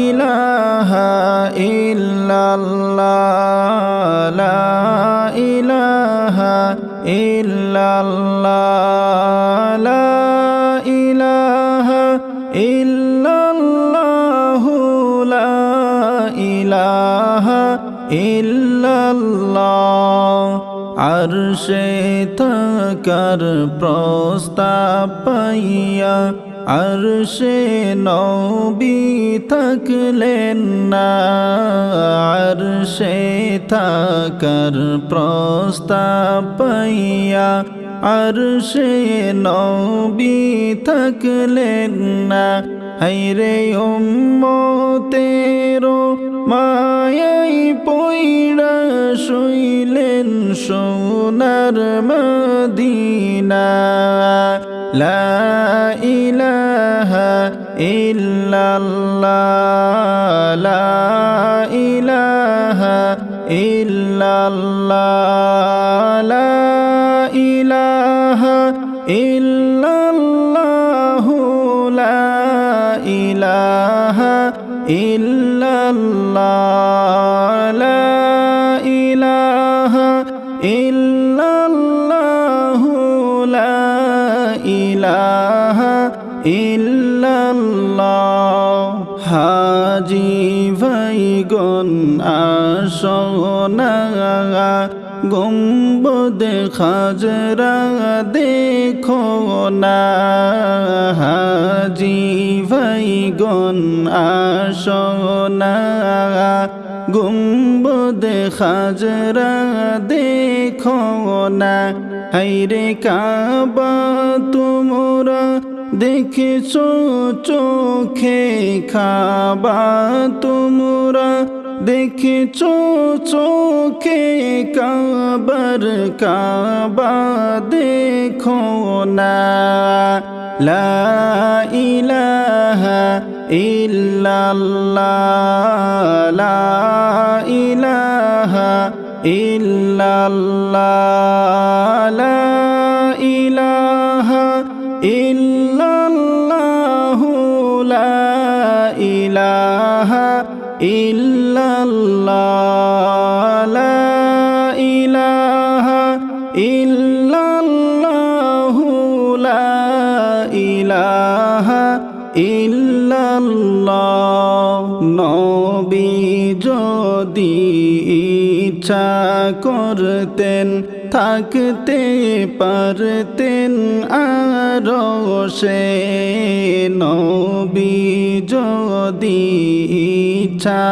ইলাহা ইল্লাল্লাহ লা ইলাহা ইল্লাল্লাহ লা ইলাহা ইল্লাল্লাহ ইল্লাল্লাহ। আরশে থাকার প্রস্তাব পাইয়া আরশে নবী থাকলেন না আরশে থাকার প্রস্তাব পাইয়া আরশে নবী থাকলেন না। হাইরে উম্মতেরো মায়াই পইড়া শুইলেন সোনার মদিনা। লা ইলাহা ইল্লাল্লাহ, লা ইলাহা ইল্লাল্লাহ, লা ইলাহা ইল্লাল্লাহ। ইল্লাল্লাহ লা ইলাহা ইল্লাল্লাহ লা ইলাহা ইল্লাল্লাহ। হাজি ভাইগন আসনা গম্বদ খাজরা দেখো না, হাজি ভাইগন আসনা গুম্বদ খাজরা দেখো না। হাইরে কাবা তোমরা দেখেছ চোখে খাবা তোমরা দেখেছ চোখে কাবার কাবা দেখো না লা ইলাহা ইল্লাল্লাহ লা ইলাহা ইল্লাল্লাহ লা ইলাহা ইল্লাল্লাহ লা ইলাহা ইল্লাল্লাহ। নবী যদি ইচ্ছা করতেন, থাকতে পারতেন আর সে। নবী যদি ইচ্ছা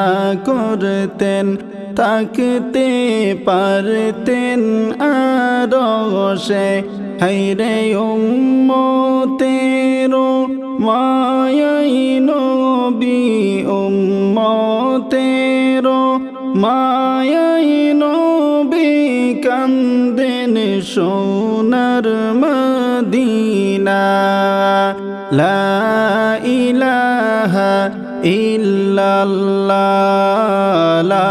করতেন, থাকতে পারতেন আর সে। হাইরে উম্মতেরো মায়াই নবী উম্মতেরো মায়াই নবী কান্দেন সোনার মদিনা। লা ইলাহা ইল্লাল্লাহ লা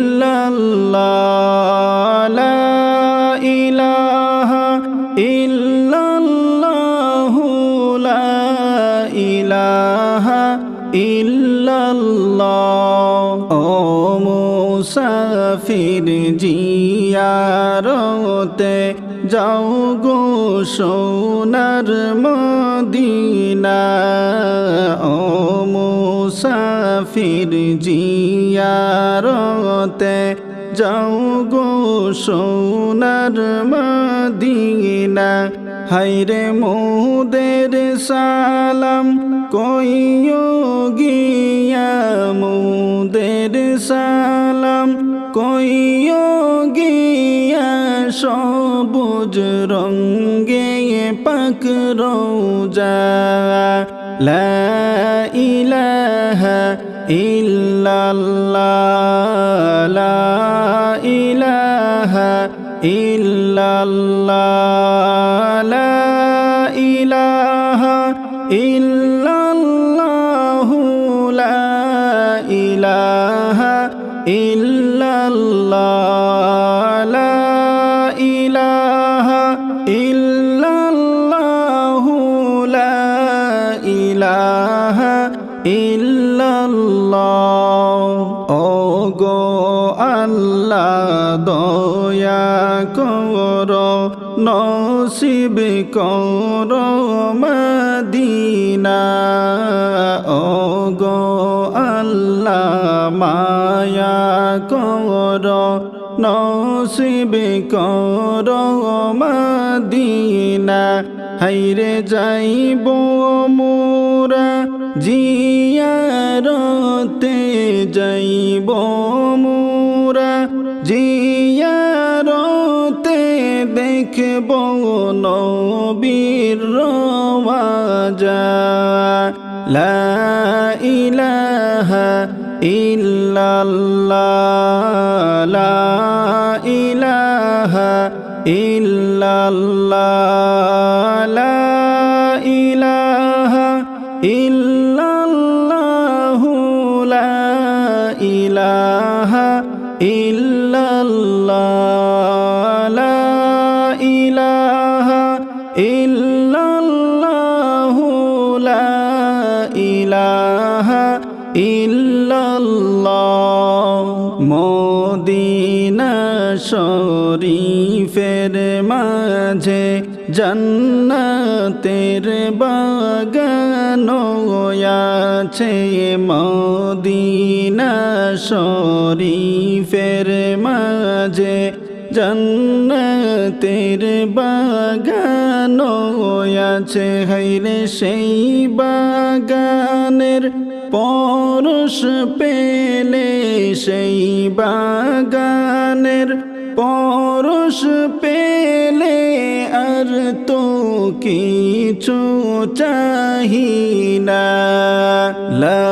মুসাফির জিয়ারতে যাও গো সোনার মদিনা। ও মুসাফির জিয়ারতে যাও গো সোনার মদিনা। হাইরে মোদের সালাম কইও গিয়া মোদের সালাম। কইও গিয়া সবুজ রঙ্গে পাক রোজা। লা ইলাহা ইল্লাল্লাহ। লা ইলাহা ইল্লাল্লাহ। লা ইলাহা ইল্লাল্লাহু লা ইলাহা ইল্লাল্লাহ। কর, নসিব কর মদিনা। ও গো আল্লাহ, মায়া কর, নসিব কর মদিনা। হাইরে যাইব মোরা, জিয়ারতে যাইব দেখব নবীর রওয়াজা। লা ইলাহা ইল্লাল্লাহ। লা ইলাহা ইল্লাল্লাহ। লা ইলাহা ইল্লাল্লাহু। লা ইলাহা ইল্লাল্লাহ। শরীফের মাঝে জান্নাতের বাগান আছে মদিনা শরীফের মাঝে জন্নতের বাগান আছে। হাইরে সেই বাগানের পরশ পেলে সেই বাগানের পরশ পেলে আর তো কিছু চাহিনা লা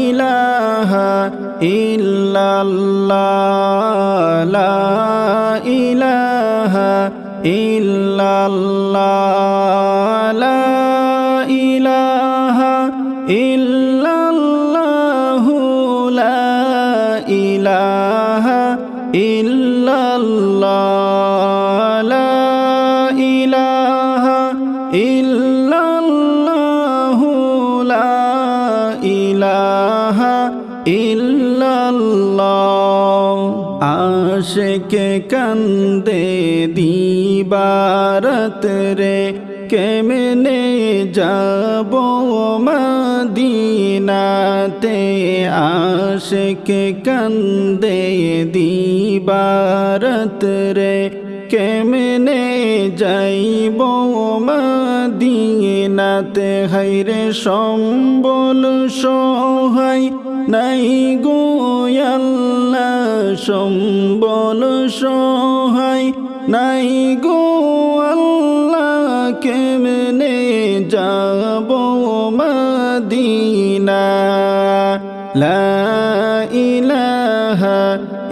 ইলাহা ইল্লাল্লাহ লা ইলাহা ইল্লাল্লাহ। ইল্লাল্লাহু লা ইলাহা ইল্লাল্লাহ। আশিকে কান্দে দিবারত রে, কেমনে যাব মদিনাতে? আশিকে কান্দে দিবারত রে কেমনে যাইব মদিনাতে? হাইরে সম্বল সহায় নাই গো আল্লাহ, সম্বল সহায় নাই গো আল্লাহ, কেমনে যাব মদিনা? লা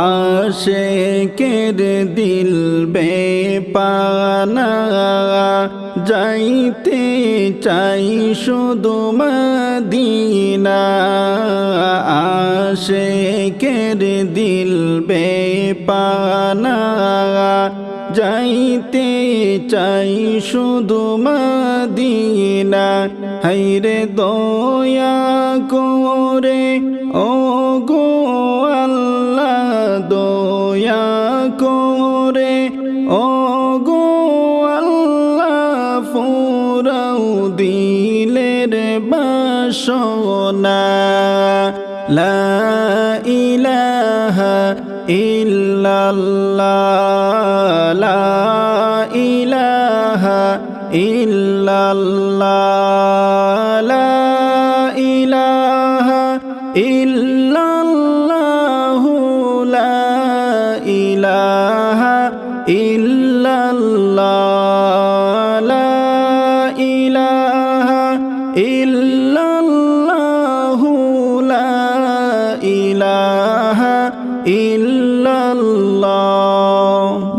আশেকের দিল বেপানা যাইতে চাই শুধু মদিনা আশেকের দিল বেপানা যাইতে চাই শুধু মদিনা হাইরে দয়া করে ও গো আল্লাহ দয়া করে ও গো আল্লাহ ফুরাও দিলের বাসনা। লা ইলাহা ইল্লাল্লাহ, লা ইলাহা ইল্লাল্লাহ, লা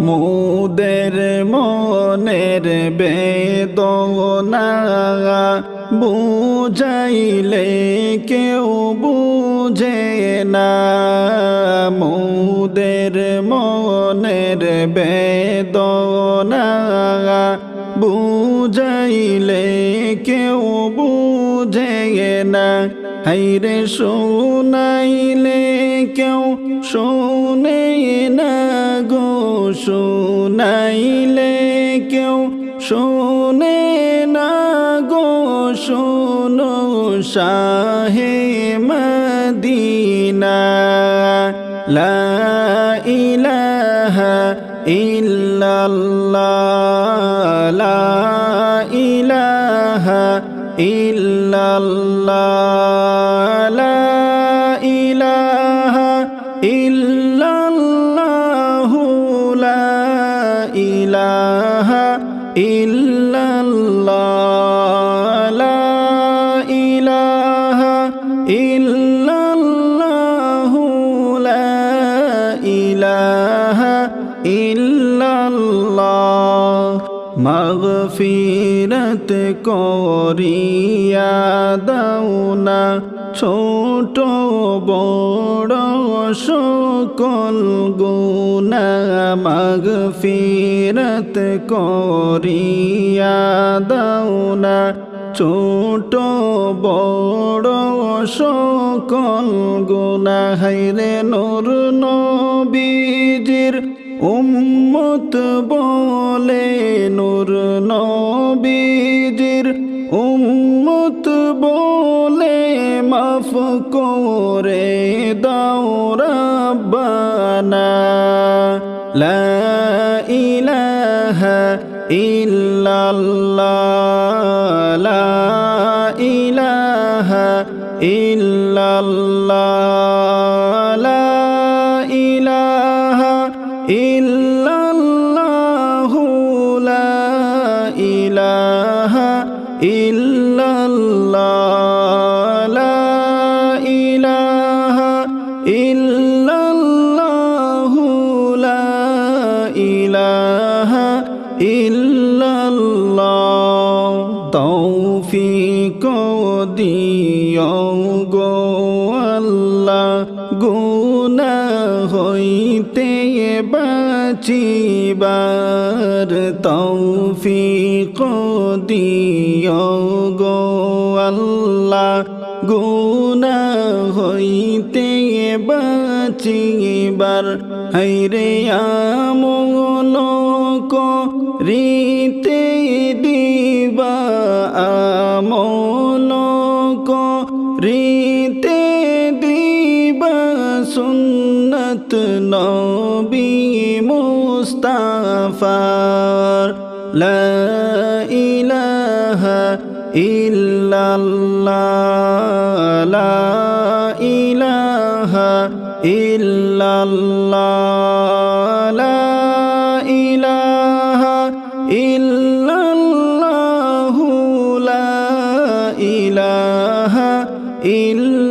মুদের মনের বেদনা বুঝাইলে কেউ বুঝে না। মুদের মনের বেদনা বুঝাইলে কেউ বুঝে না। হাইরে শোনাইলে কেউ শোনে না গো। শোনাইলে কেউ শোনে না গো শোনো শাহে মদিনা। লা ইলাহা ইল্লাল্লাহ লা ইলাহা ইল্লাল্লাহ। মাগফিরত করিয়া দাওনা ছোট বড় সকল গুনা মাগফিরত করিয়া দাওনা ছোট বড় সকল গুনা হাইরে নূর নবীজির উম্মত বলে নূর নবীজির উম্মত বলে মাফ করে দাও রব্বানা। লা ইলাহা ইল্লাল্লাহ। লা ইলাহা ইল্লাল্লাহ। হইতে বাঁচিবার তৌফিক দিও গো আল্লাহ। গুনা হইতে বাঁচিবার হাইরে আমল রিতে দিবা, আমল রিতে দিবা সুন্নত নবী মুস্তাফার লা ইলাহা ইল্লাল্লাহ লা ইলাহা ইল্লাল্লাহ লা ইলাহা ইল্লাল্লাহু লা ইলাহা ইল্লাল্লাহ